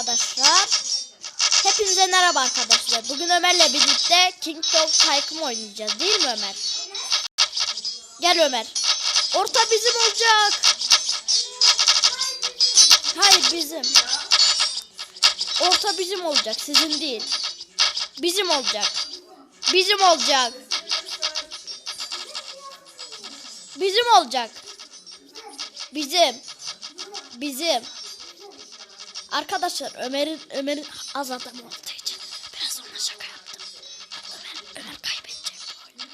arkadaşlar. Hepinize merhaba arkadaşlar. Bugün Ömer'le birlikte King of Tycoon oynayacağız değil mi Ömer? Gel Ömer. Orta bizim olacak. Hayır bizim. Orta bizim olacak sizin değil. Bizim olacak. Bizim olacak. Bizim olacak. Bizim. Bizim. Arkadaşlar Ömer'in Ömer'in az adam olduğu için biraz ona şaka yaptım. Ömer Ömer kaybedecek bu oyunu.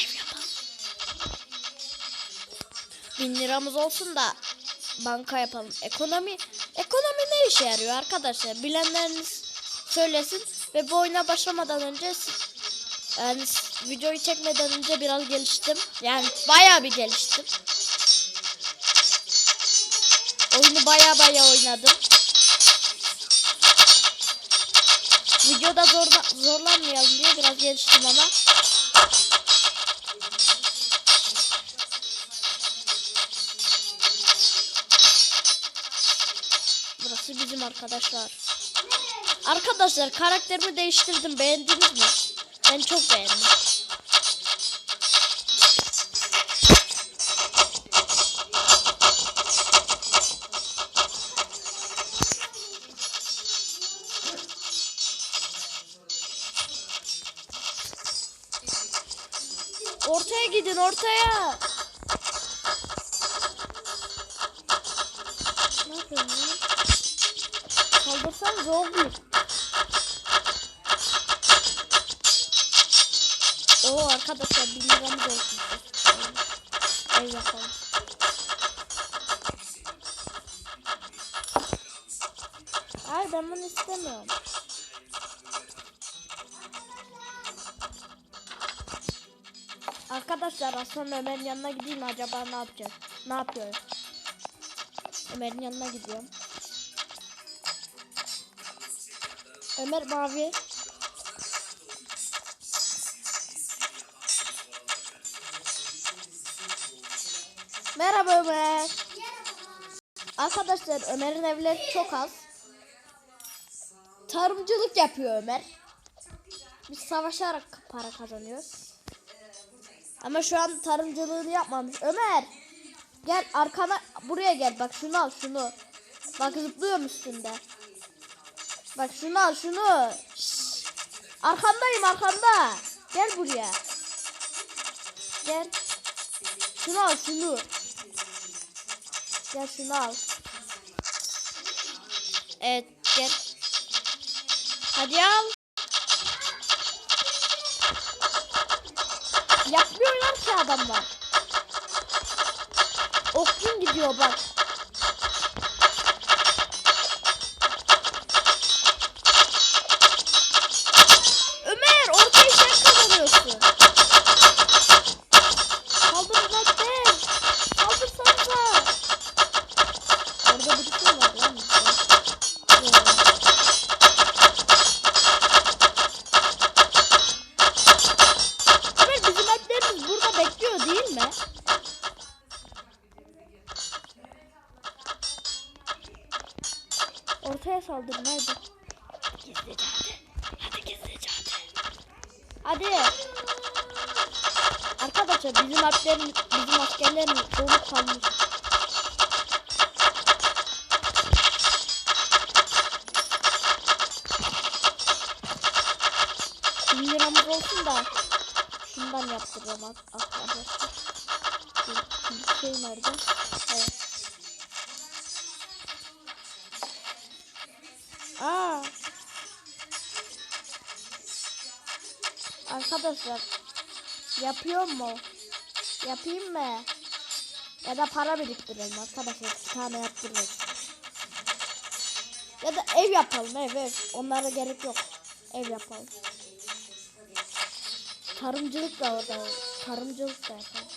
Ev yapalım. Bin liramız olsun da banka yapalım. Ekonomi ekonomi ne işe yarıyor arkadaşlar? Bilenleriniz söylesin ve bu oyuna başlamadan önce yani videoyu çekmeden önce biraz geliştim. Yani bayağı bir geliştim. Oyunu baya baya oynadım. Videoda zorla, zorlanmayalım diye biraz geliştim ama. Burası bizim arkadaşlar. Arkadaşlar karakterimi değiştirdim. Beğendiniz mi? Ben çok beğendim. Gidin ortaya. Ne yapıyorsun lan? Kaldırsan zor bir. Oo arkadaşlar bir liramız olsun. Ev yapalım. Hayır ben bunu istemiyorum. Arkadaşlar aslında Ömer'in yanına gideyim acaba ne yapacağız? Ne yapıyor? Ömer'in yanına gidiyorum. Ömer mavi. Merhaba Ömer. Arkadaşlar Ömer'in evleri çok az. Tarımcılık yapıyor Ömer. Biz savaşarak para kazanıyoruz. Ama şu an tarımcılığını yapmamış. Ömer gel arkana buraya gel bak şunu al şunu. Bak zıplıyorum üstünde. Bak şunu al şunu. Şşş. Arkandayım arkanda. Gel buraya. Gel. Şunu al şunu. Gel şunu al. Evet gel. Hadi al. Ki adamlar. Okçun gidiyor bak. Arkadaşlar bizim atlerin, bizim askerlerin dolu kalmış. Bin liramız olsun da şundan yaptıracağım ar- arkadaşlar. Bir şey nerede? Evet. Aa. Arkadaşlar yapıyor mu? Yapayım mı? Ya da para biriktirelim arkadaşlar. Bir tane yaptırırız. Ya da ev yapalım ev ev. Onlara gerek yok. Ev yapalım. Tarımcılık da orada. Tarımcılık da yapalım.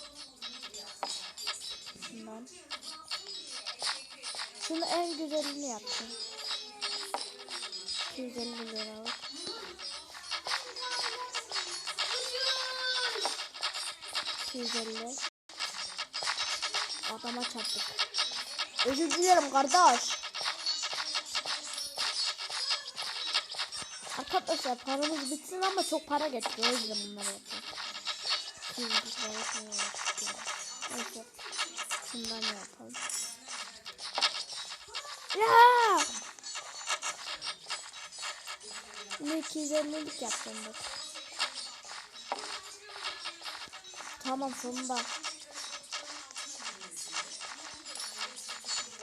Şundan. Şunu en güzelini yaptım. 250 liralık. İki yüz elli. Adama çarptık. Özür dilerim kardeş. Arkadaşlar paramız bitsin ama çok para getiriyor. O yüzden bunları yapıyorum. Neyse. Şundan yapalım. Ya! Yine 250'lik yapacağım bak. Tamam sonunda.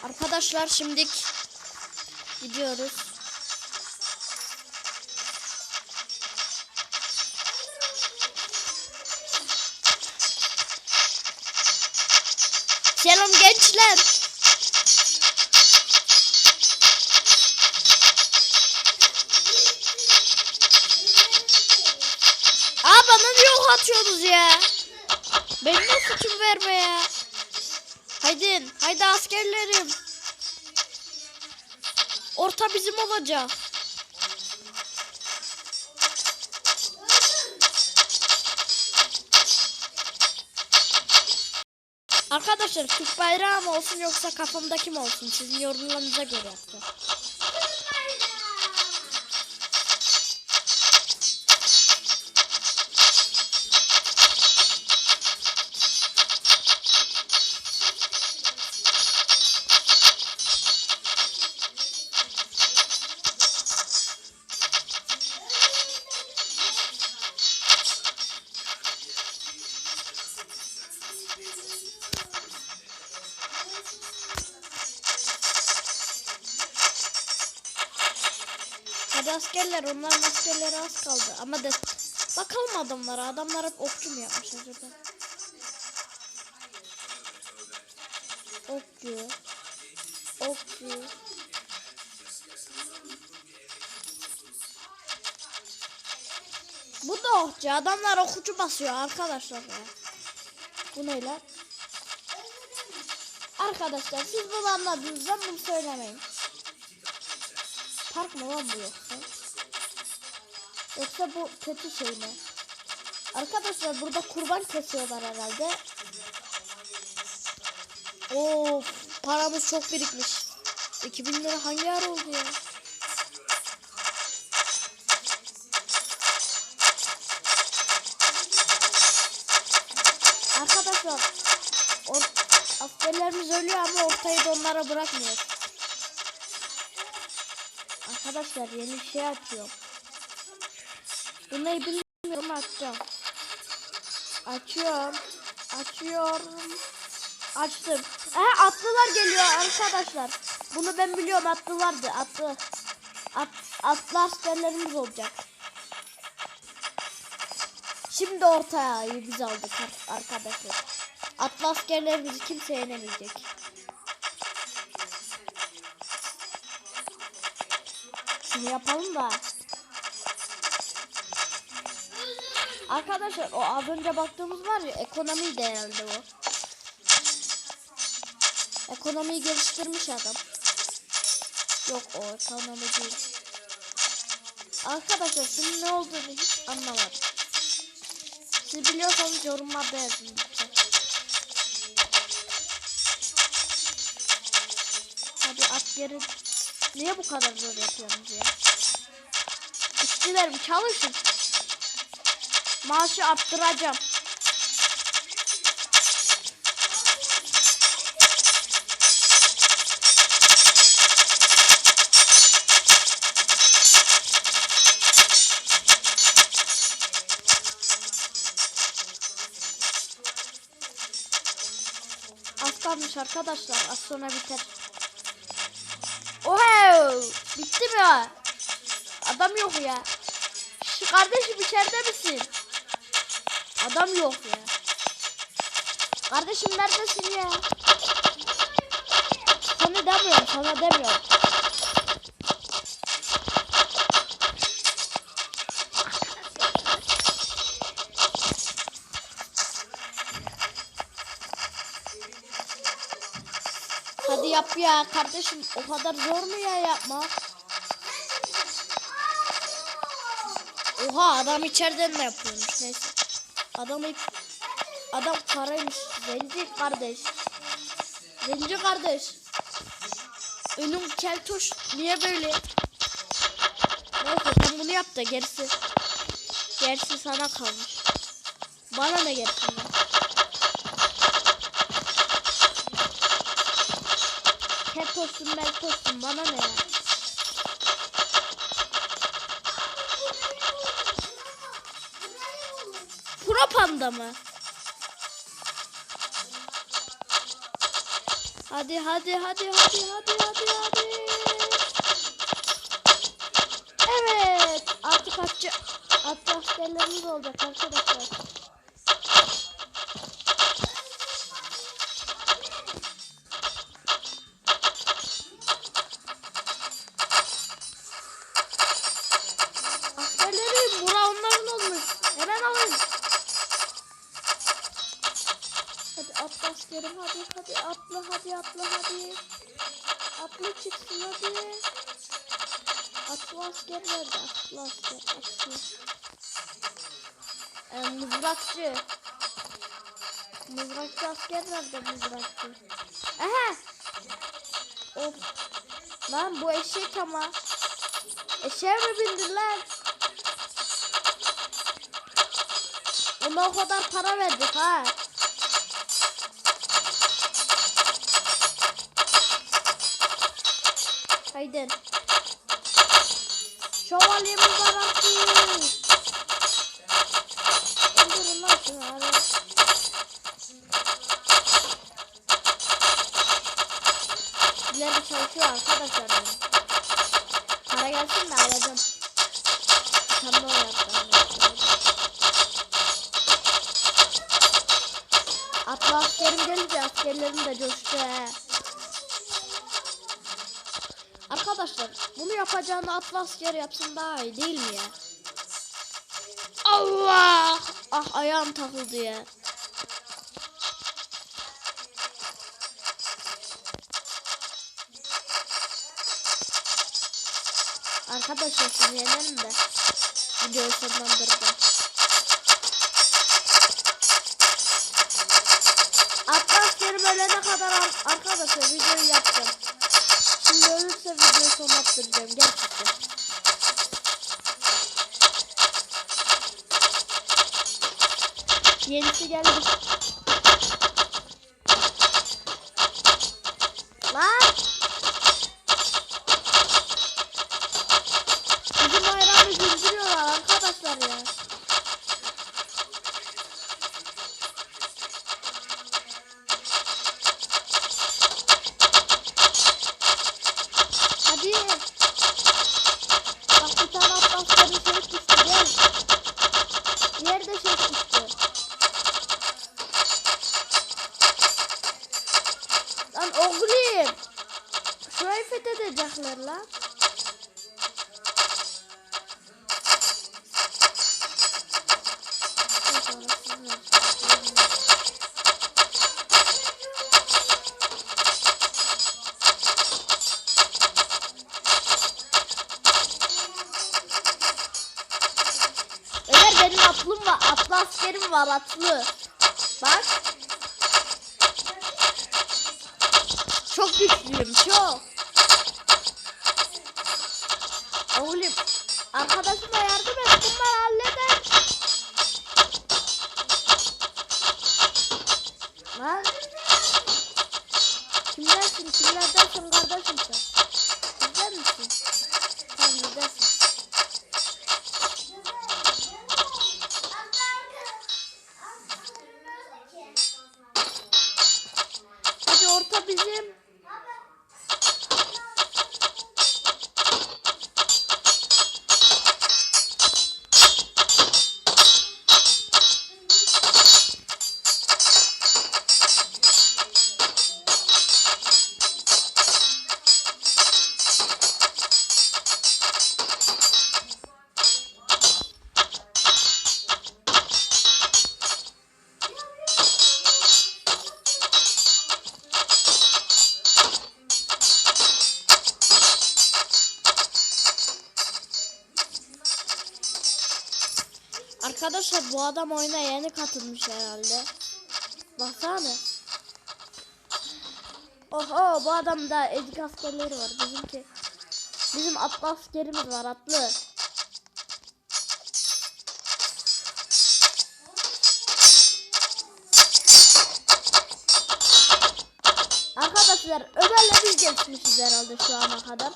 Arkadaşlar şimdi gidiyoruz. Selam gençler. Aa bana niye ya? Benim de suçum verme ya. Haydi, haydi askerlerim. Orta bizim olacak. Arkadaşlar Türk bayrağı mı olsun yoksa kafamdaki mi olsun? Sizin yorumlarınıza göre yapacağım. Hadi askerler onların askerleri az kaldı. Ama de bakalım adamlara. Adamlar hep okçu mu yapmış acaba? Okçu. Okçu. Bu da okçu. Adamlar okçu basıyor arkadaşlar ya. Bu ne lan? Arkadaşlar siz bunu anladınız. Ben bunu söylemeyin. Park mı lan bu yoksa? Yoksa bu kötü şey mi? Arkadaşlar burada kurban kesiyorlar herhalde. Of paramız çok birikmiş. 2000 lira hangi ara oldu ya? Arkadaşlar or- askerlerimiz ölüyor ama ortayı da onlara bırakmıyor. Arkadaşlar yeni şey açıyorum. Bunu bilmiyorum açacağım. Açıyorum. Açıyorum. Açtım. Ee, atlılar geliyor arkadaşlar. Bunu ben biliyorum atlılardı. Atlı. At, atlı askerlerimiz olacak. Şimdi ortaya biz aldık ar- arkadaşlar. Atlı askerlerimizi kimse yenemeyecek. Şunu yapalım da. Arkadaşlar o az önce baktığımız var ya ekonomi de herhalde o. Ekonomiyi geliştirmiş adam. Yok o ekonomi değil. Arkadaşlar şunun ne olduğunu hiç anlamadım. Siz biliyorsanız yorumlarda yazın. Hadi at geri. Niye bu kadar zor yapıyorsunuz ya? İşçilerim çalışın. Maaşı arttıracağım. Az kalmış arkadaşlar. Az sonra biter. Oha! Bitti mi? Adam yok ya. Şu kardeşim içeride misin? Adam yok ya. Kardeşim neredesin ya? Sana demiyorum, sana demiyorum. Hadi yap ya kardeşim. O kadar zor mu ya yapmak? Oha adam içeriden de yapıyormuş neyse. Adam ilk adam karaymış. Zenci kardeş. Zenci kardeş. Önüm keltoş niye böyle? Neyse sen bunu yap da gerisi. Gerisi sana kalmış. Bana ne gerisinden? Keltoşsun meltoşsun bana ne ya? Pro panda mı? Hadi hadi hadi hadi hadi hadi hadi. Evet. Artık atçı atlı askerlerimiz olacak arkadaşlar. Atla asker nerede? Atla asker atla. Ee, mızrakçı. Mızrakçı asker nerede mızrakçı? Aha. Of. Lan bu eşek ama. Eşeğe mi bindin lan? Ona o kadar para verdik ha. Haydi. Çalışıyor arkadaşlar benim. Para gelsin de alacağım. Tam da Atla askerim gelince askerlerim de coştu. Arkadaşlar bunu yapacağını atlı asker yapsın daha iyi değil mi ya? Allah! Ah ayağım takıldı ya. Arkadaşlar sizi yenerim de videoyu sonlandırdım. Atlı askerim ölene kadar ar- arkadaşlar videoyu yapacağım. Şimdi ölürse videoyu sonlandıracağım gerçekten. Yenisi geldi. Askerim var atlı. Bak. Çok güçlüyüm çok. Oğlum arkadaşıma yardım et bunlar halleder. Lan. Kimlersin kimlerdensin kardeşim sen? Bizden misin? Bu adam oyuna yeni katılmış herhalde. Baksana. Oho bu adamda ezik askerleri var. Bizimki bizim atlı askerimiz var atlı. Arkadaşlar Ömer'le biz geçmişiz herhalde şu ana kadar.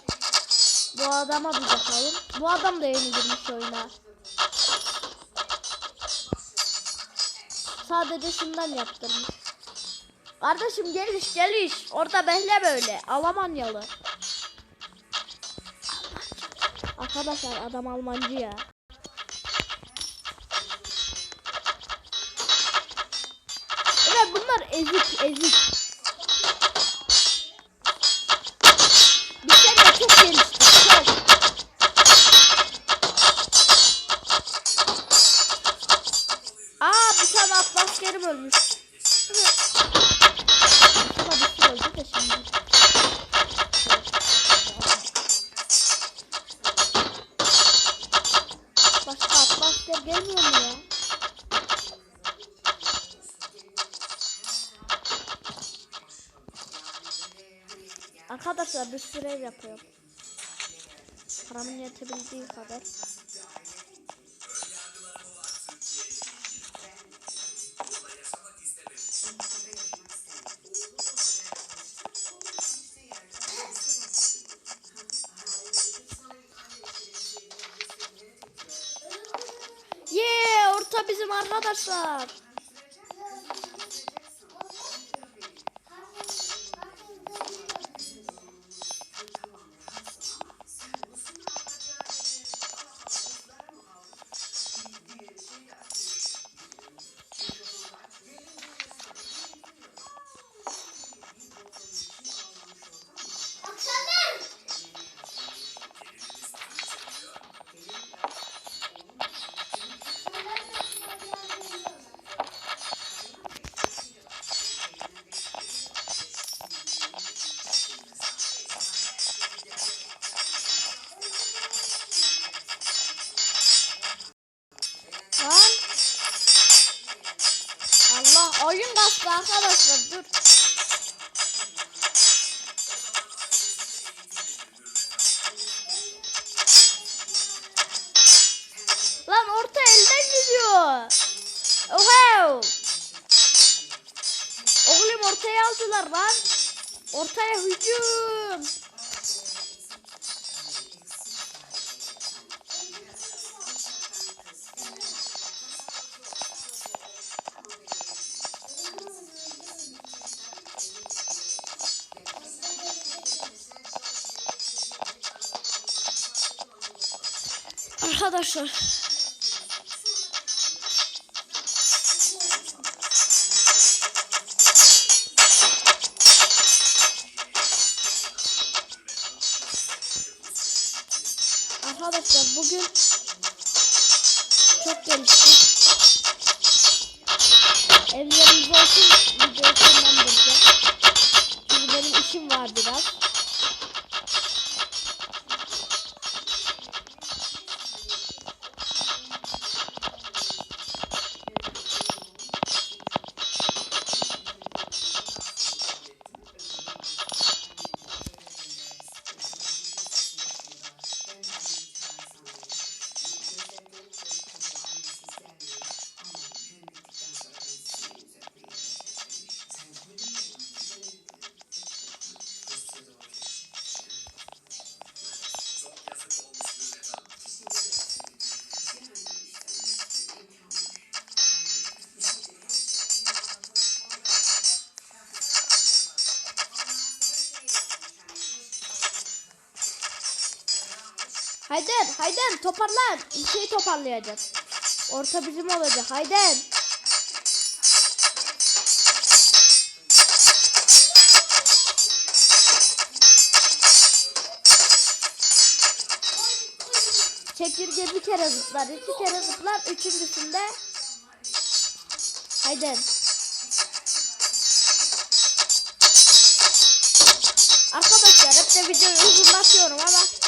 Bu adama bir bakalım. Bu adam da yeni girmiş oyuna. Sadece şundan yaptırmış. Kardeşim geliş geliş. Orada behle böyle. Almanyalı. Arkadaşlar adam Almancı ya. Evet bunlar ezik ezik. Arkadaşlar bir sürü ev yapıyorum. Paramın yetebildiği kadar. Aldılar lan. Ortaya hücum. Arkadaşlar Hayden, toparlan. Bir şey toparlayacağız. Orta bizim olacak. Hayden. Çekirge bir kere zıplar, iki kere zıplar, üçüncüsünde Hayden. Arkadaşlar hep de videoyu uzunlatıyorum ama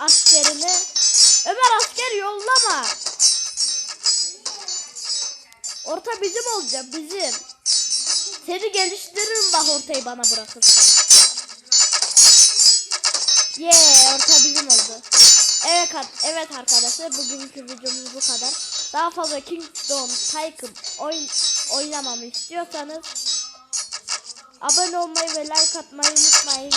askerini. Ömer asker yollama. Orta bizim olacak bizim. Seni geliştiririm bak ortayı bana bırakırsan. Yeah orta bizim oldu. Evet, evet arkadaşlar bugünkü videomuz bu kadar. Daha fazla Kingdom Tycoon oyun oynamamı istiyorsanız abone olmayı ve like atmayı unutmayın.